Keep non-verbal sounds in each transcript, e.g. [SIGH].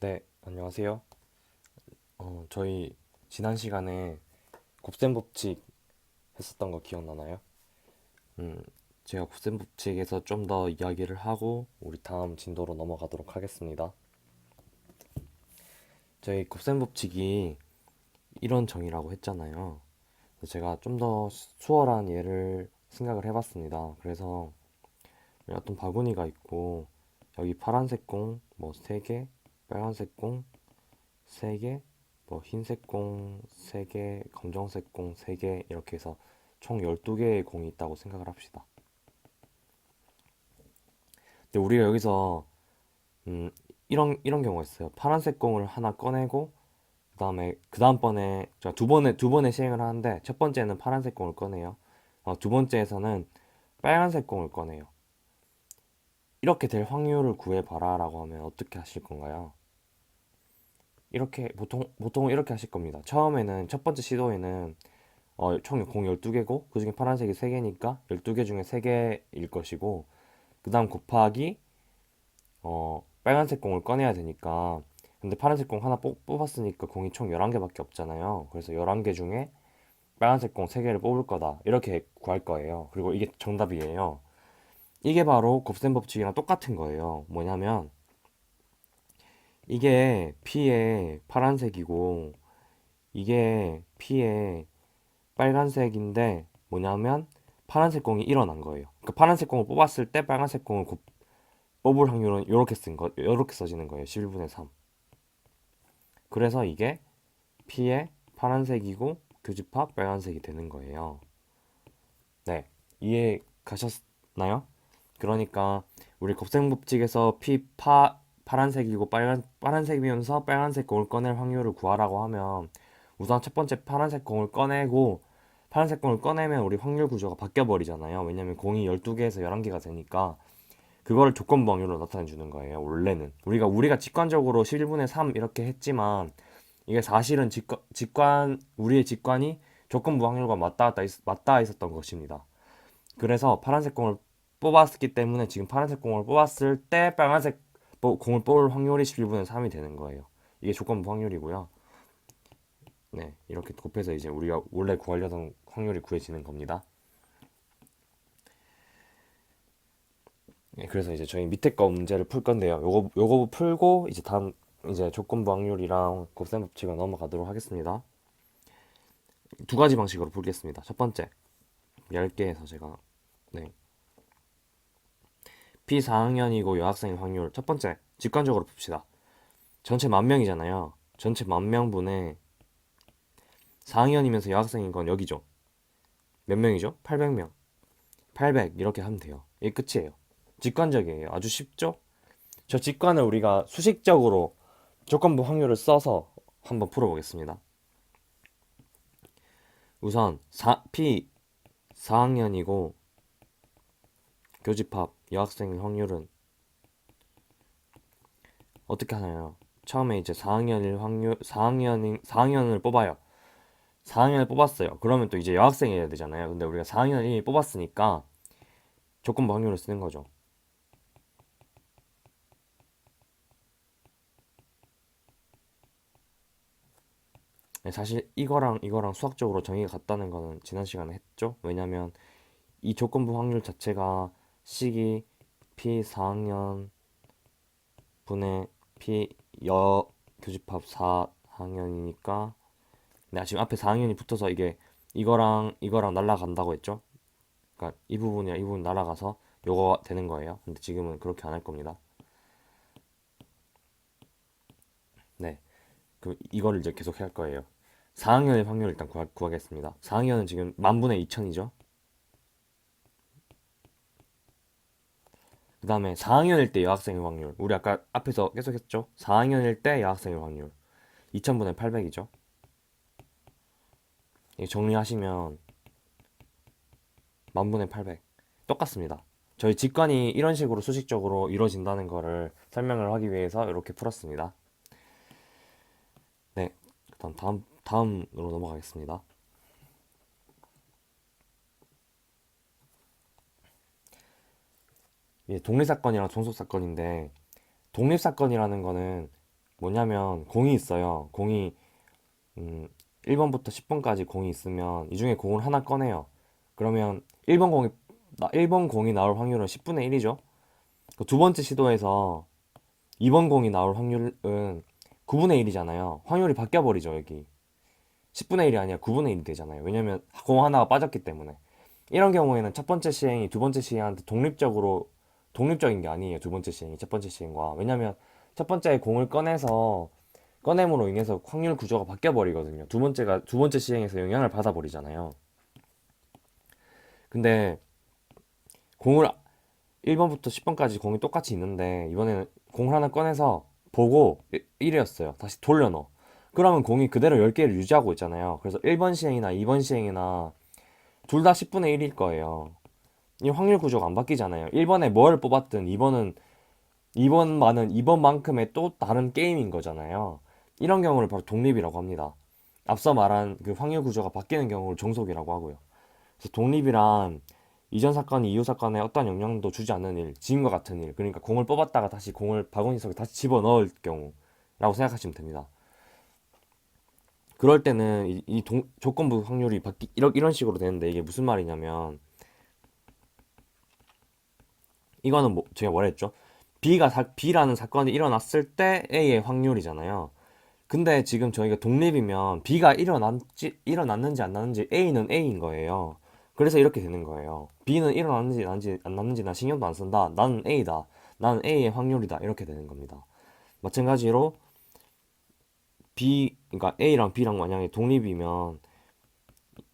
네, 안녕하세요. 어, 저희 지난 시간에 곱셈 법칙 했었던 거 기억나나요? 음, 제가 곱셈 법칙에서 좀 더 이야기를 하고 우리 다음 진도로 넘어가도록 하겠습니다. 저희 곱셈 법칙이 이런 정의라고 했잖아요. 제가 좀 더 수월한 예를 생각을 해봤습니다. 그래서 어떤 바구니가 있고 여기 파란색 공 뭐 3개, 빨간색 공 3개, 뭐 흰색 공 3개, 검정색 공 3개 이렇게 해서 총 12개의 공이 있다고 생각을 합시다. 근데 우리가 여기서 음, 이런 이런 경우가 있어요. 파란색 공을 하나 꺼내고 그다음에 그 다음번에 자, 두 번에 두 번의 시행을 하는데 첫 번째는 파란색 공을 꺼내요. 어, 두 번째에서는 빨간색 공을 꺼내요. 이렇게 될 확률을 구해봐라라고 하면 어떻게 하실 건가요? 이렇게 보통 보통 이렇게 하실 겁니다. 처음에는 첫 번째 시도에는 어, 총공 12개고 그중에 파란색이 3개니까 12개 중에 3개일 것이고 그다음 곱하기 어, 빨간색 공을 꺼내야 되니까 근데 파란색 공 하나 뽑, 뽑았으니까 공이 총 11개밖에 없잖아요. 그래서 11개 중에 빨간색 공 3개를 뽑을 거다. 이렇게 구할 거예요. 그리고 이게 정답이에요. 이게 바로 곱셈 법칙이랑 똑같은 거예요. 뭐냐면 이게 P의 파란색이고 이게 P의 빨간색인데 뭐냐면 파란색 공이 일어난 거예요. 그러니까 파란색 공을 뽑았을 때 빨간색 공을 곱- 뽑을 확률은 이렇게 쓴 거, 이렇게 써지는 거예요. 11분의 3. 그래서 이게 P의 파란색이고 교집합 빨간색이 되는 거예요. 네, 이해 가셨나요? 그러니까 우리 곱셈 법칙에서 P 파 파란색이고 빨간 파란색이면서 빨간색 공을 꺼낼 확률을 구하라고 하면 우선 첫 번째 파란색 공을 꺼내고 파란색 공을 꺼내면 우리 확률 구조가 바뀌어 버리잖아요. 왜냐면 공이 12개에서 11개가 되니까 그거를 조건부 확률로 나타내 주는 거예요. 원래는 우리가 우리가 직관적으로 11분의 3 이렇게 했지만 이게 사실은 직관, 직관 우리의 직관이 조건부 확률과 맞닿아 맞닿아 있었던 것입니다. 그래서 파란색 공을 뽑았기 때문에 지금 파란색 공을 뽑았을 때 빨간색 뽀- 공을 뽑을 확률이 11분의 3이 되는 거예요. 이게 조건부 확률이고요. 네, 이렇게 곱해서 이제 우리가 원래 구하려던 확률이 구해지는 겁니다. 네, 그래서 이제 저희 밑에 거 문제를 풀 건데요. 요거 요거 풀고 이제 다음 이제 조건부 확률이랑 곱셈 법칙을 넘어가도록 하겠습니다. 두 가지 방식으로 풀겠습니다. 첫 번째, 10개에서 제가 네. P 4학년이고 여학생일 확률 첫 번째 직관적으로 봅시다. 전체 만 명이잖아요. 전체 만 명분의 4학년이면서 여학생인 건 여기죠. 몇 명이죠? 800명. 800 이렇게 하면 돼요. 이게 끝이에요. 직관적이에요. 아주 쉽죠? 저 직관을 우리가 수식적으로 조건부 확률을 써서 한번 풀어보겠습니다. 우선 4, P 4학년이고 교집합 여학생 확률은 어떻게 하나요? 처음에 이제 4학년일 확률 4학년 4학년을 뽑아요. 4학년을 뽑았어요. 그러면 또 이제 여학생이어야 되잖아요. 근데 우리가 4학년이 뽑았으니까 조건부 확률을 쓰는 거죠. 네, 사실 이거랑 이거랑 수학적으로 정의가 같다는 거는 지난 시간에 했죠. 왜냐면 이 조건부 확률 자체가 식이 P 4학년 분의 P 여 교집합 4학년이니까 내가 지금 앞에 4학년이 붙어서 이게 이거랑 이거랑 날라간다고 했죠. 그러니까 이 부분이랑 이 부분 날아가서 요거 되는 거예요. 근데 지금은 그렇게 안 할 겁니다. 네. 그 이거를 이제 계속 할 거예요. 4학년의 확률 일단 구하, 구하 겠습니다. 4학년은 지금 만분의 2000이죠. 그 다음에 4학년일 때 여학생의 확률. 우리 아까 앞에서 계속 했죠? 4학년일 때 여학생의 확률. 2000분의 800이죠. 정리하시면 만분의 800. 똑같습니다. 저희 직관이 이런 식으로 수식적으로 이루어진다는 거를 설명을 하기 위해서 이렇게 풀었습니다. 네. 그다음 다음 다음으로 넘어가겠습니다. 이게 독립 사건이랑 종속 사건인데 독립 사건이라는 거는 뭐냐면 공이 있어요. 공이 음, 1번부터 10번까지 공이 있으면 이 중에 공을 하나 꺼내요. 그러면 1번 공이 나 1번 공이 나올 확률은 10분의 1이죠. 두 번째 시도에서 2번 공이 나올 확률은 9분의 1이잖아요. 확률이 바뀌어 버리죠, 여기. 10분의 1이 아니라 9분의 1이 되잖아요. 왜냐면 공 하나가 빠졌기 때문에. 이런 경우에는 첫 번째 시행이 두 번째 시행한테 독립적으로 독립적인 게 아니에요. 두 번째 시행이 첫 번째 시행과. 왜냐면 첫 번째 공을 꺼내서 꺼냄으로 인해서 확률 구조가 바뀌어 버리거든요. 두 번째가 두 번째 시행에서 영향을 받아 버리잖아요. 근데 공을 1번부터 10번까지 공이 똑같이 있는데 이번에는 공을 하나 꺼내서 보고 1이었어요. 다시 돌려 넣어. 그러면 공이 그대로 10개를 유지하고 있잖아요. 그래서 1번 시행이나 2번 시행이나 둘 다 10분의 1일 거예요. 이 확률 구조가 안 바뀌잖아요. 1번에 뭘 뽑았든 2번은 2번만은 2번만큼의 또 다른 게임인 거잖아요. 이런 경우를 바로 독립이라고 합니다. 앞서 말한 그 확률 구조가 바뀌는 경우를 종속이라고 하고요. 그래서 독립이란 이전 사건, 이후 사건에 어떤 영향도 주지 않는 일, 지금과 같은 일, 그러니까 공을 뽑았다가 다시 공을 바구니 속에 다시 집어 넣을 경우라고 생각하시면 됩니다. 그럴 때는 이, 이 동, 조건부 확률이 바뀌 이런 이런 식으로 되는데 이게 무슨 말이냐면 이거는 뭐 제가 뭐라 했죠? B가 사, B라는 사건이 일어났을 때 A의 확률이잖아요. 근데 지금 저희가 독립이면 B가 일어났지, 일어났는지 안 났는지 A는 A인 거예요. 그래서 이렇게 되는 거예요. B는 일어났는지 안 났는지, 안 났는지 나 신경도 안 쓴다. 나는 A다. 나는 A의 확률이다. 이렇게 되는 겁니다. 마찬가지로 B, 그러니까 A랑 B랑 만약에 독립이면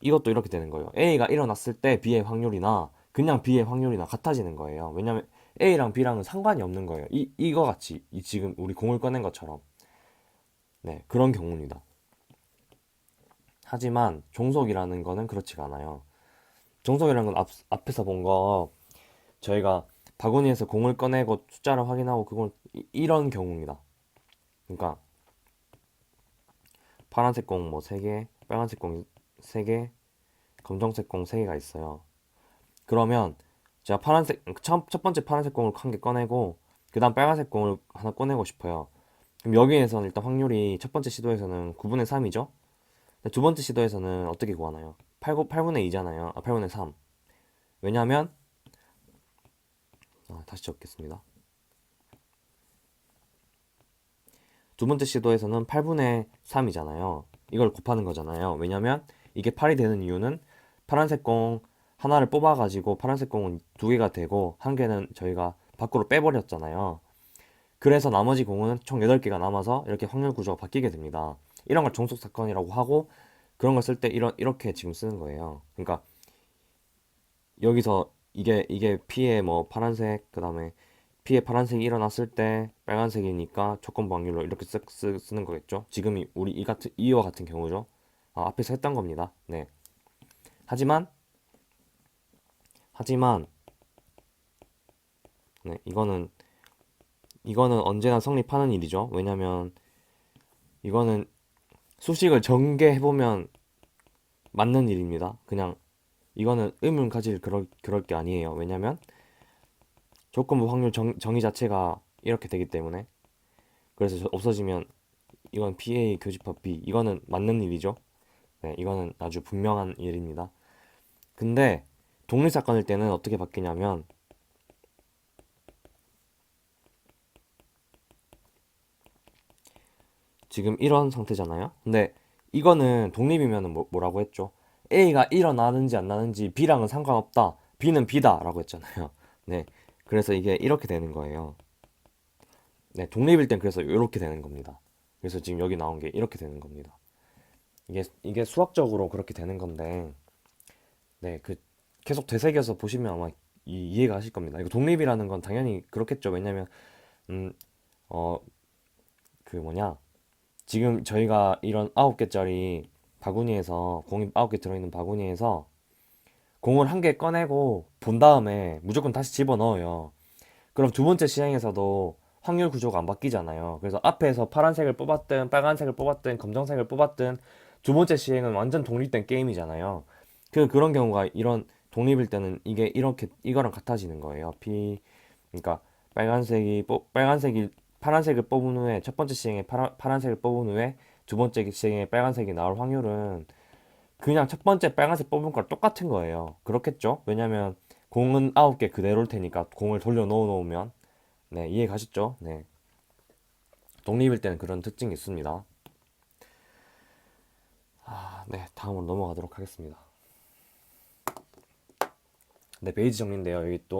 이것도 이렇게 되는 거예요. A가 일어났을 때 B의 확률이나 그냥 B의 확률이나 같아지는 거예요. 왜냐면 A랑 B랑은 상관이 없는 거예요. 이, 이거 같이 이 지금 우리 공을 꺼낸 것처럼 네 그런 경우입니다. 하지만 종속이라는 거는 그렇지가 않아요. 종속이라는 건 앞, 앞에서 본 거 저희가 바구니에서 공을 꺼내고 숫자를 확인하고 그건 이- 이런 경우입니다. 그러니까 파란색 공 뭐 3개, 빨간색 공 3개, 검정색 공 3개가 있어요. 그러면 제가 파란색 첫, 첫 번째 파란색 공을 한 개 꺼내고 그 다음 빨간색 공을 하나 꺼내고 싶어요. 그럼 여기에서는 일단 확률이 첫 번째 시도에서는 9분의 3이죠? 두 번째 시도에서는 어떻게 구하나요? 8, 8분의 2잖아요. 아, 8분의 3. 왜냐면 아, 다시 적겠습니다. 두 번째 시도에서는 8분의 3이잖아요. 이걸 곱하는 거잖아요. 왜냐면 이게 8이 되는 이유는 파란색 공 하나를 뽑아가지고 파란색 공은 두 개가 되고 한 개는 저희가 밖으로 빼버렸잖아요. 그래서 나머지 공은 총 8개가 남아서 이렇게 확률 구조가 바뀌게 됩니다. 이런 걸 종속 사건이라고 하고 그런 걸 쓸 때 이런 이렇게 지금 쓰는 거예요. 그러니까 여기서 이게 이게 P의 뭐 파란색 그다음에 P의 파란색이 일어났을 때 빨간색이니까 조건부 확률로 이렇게 쓰, 쓰, 쓰 는 거겠죠. 지금이 우리 이 같은 이와 같은 경우죠. 아, 앞에서 했던 겁니다. 네. 하지만 하지만 네, 이거는 이거는 언제나 성립하는 일이죠. 왜냐면 이거는 수식을 전개해 보면 맞는 일입니다. 그냥 이거는 의문 가질 그럴 그럴 게 아니에요. 왜냐면 조건부 확률 정, 정의 자체가 이렇게 되기 때문에 그래서 저- 없어지면 이건 PA 교집합 B 이거는 맞는 일이죠. 네, 이거는 아주 분명한 일입니다. 근데 독립 사건일 때는 어떻게 바뀌냐면 지금 이런 상태잖아요. 근데 이거는 독립이면은 뭐, 뭐라고 했죠? A가 일어나는지 안 나는지 B랑은 상관없다. B는 B다라고 했잖아요. [LAUGHS] 네. 그래서 이게 이렇게 되는 거예요. 네, 독립일 땐 그래서 이렇게 되는 겁니다. 그래서 지금 여기 나온 게 이렇게 되는 겁니다. 이게 이게 수학적으로 그렇게 되는 건데, 네, 그 계속 되새겨서 보시면 아마 이, 이해가 하실 겁니다. 이거 독립이라는 건 당연히 그렇겠죠. 왜냐면 음, 어, 그 뭐냐, 지금 저희가 이런 아홉 개짜리 바구니에서 공이 아홉 개 들어있는 바구니에서 공을 한 개 꺼내고 본 다음에 무조건 다시 집어 넣어요. 그럼 두 번째 시행에서도 확률 구조가 안 바뀌잖아요. 그래서 앞에서 파란색을 뽑았든 빨간색을 뽑았든 검정색을 뽑았든 두 번째 시행은 완전 독립된 게임이잖아요. 그 그런 경우가 이런 독립일 때는 이게 이렇게 이거랑 같아지는 거예요. P 그러니까 빨간색이 뽑 빨간색이 파란색을 뽑은 후에 첫 번째 시행에 파라, 파란색을 뽑은 후에 두 번째 시행에 빨간색이 나올 확률은 그냥 첫 번째 빨간색 뽑은 거랑 똑같은 거예요. 그렇겠죠? 왜냐면 공은 아홉 개 그대로일 테니까 공을 돌려 넣어 놓으면 네, 이해 가셨죠? 네. 독립일 때는 그런 특징이 있습니다. 아, 네, 다음으로 넘어가도록 하겠습니다. 네, 페이지 정리인데요. 여기 또